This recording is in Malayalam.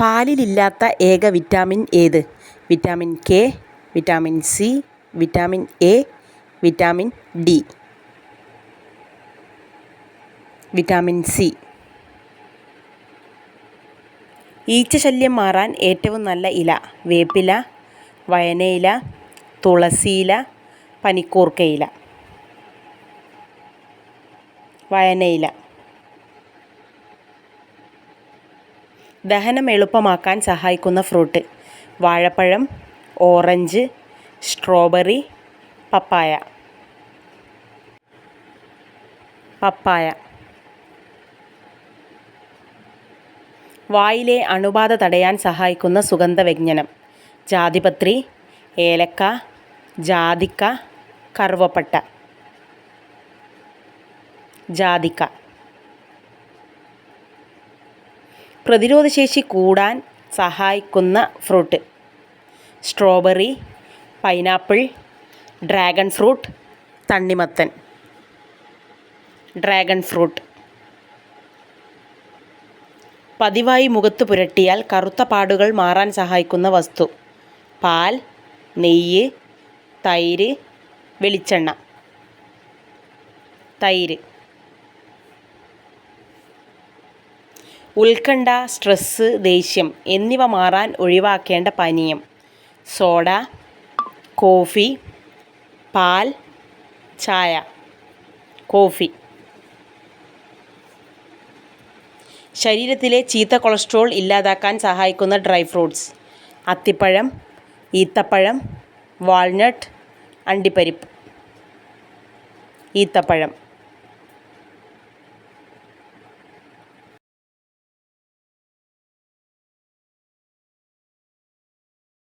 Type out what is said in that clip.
പാലിലില്ലാത്ത ഏക വിറ്റാമിൻ ഏത്? Vitamin K vitamin C vitamin A vitamin D. Vitamin C. ഈച്ച ശല്യം മാറാൻ ഏറ്റവും നല്ല ഇല വേപ്പില വയനയില തുളസിയില പനിക്കൂർക്കയില. വയനയില. ദഹനം എളുപ്പമാക്കാൻ സഹായിക്കുന്ന ഫ്രൂട്ട്. വാഴപ്പഴം ഓറഞ്ച് സ്ട്രോബെറി പപ്പായ. പപ്പായ. വായിലെ അണുബാധ തടയാൻ സഹായിക്കുന്ന സുഗന്ധവ്യഞ്ജനം ജാതിപത്രി ഏലക്ക ജാതിക്ക കറുവപ്പട്ട. ജാതിക്ക. പ്രതിരോധശേഷി കൂടാൻ സഹായിക്കുന്ന fruit. Strawberry pineapple dragon fruit തണ്ണിമത്തൻ. Dragon fruit. പതിവായി മുഖത്ത് പുരട്ടിയാൽ കറുത്ത പാടുകൾ മാറാൻ സഹായിക്കുന്ന വസ്തു. പാൽ നെയ്യ് തൈര് വെളിച്ചെണ്ണ. തൈര്. ഉത്കണ്ഠ സ്ട്രെസ്സ് ദേഷ്യം എന്നിവ മാറാൻ ഒഴിവാക്കേണ്ട പാനീയം. സോഡ കോഫി പാൽ ചായ. കോഫി. ശരീരത്തിലെ ചീത്ത കൊളസ്ട്രോൾ ഇല്ലാതാക്കാൻ സഹായിക്കുന്ന ഡ്രൈ ഫ്രൂട്ട്സ്. അത്തിപ്പഴം ഈത്തപ്പഴം വാൾനട്ട് അണ്ടിപ്പരിപ്പ്. ഈത്തപ്പഴം.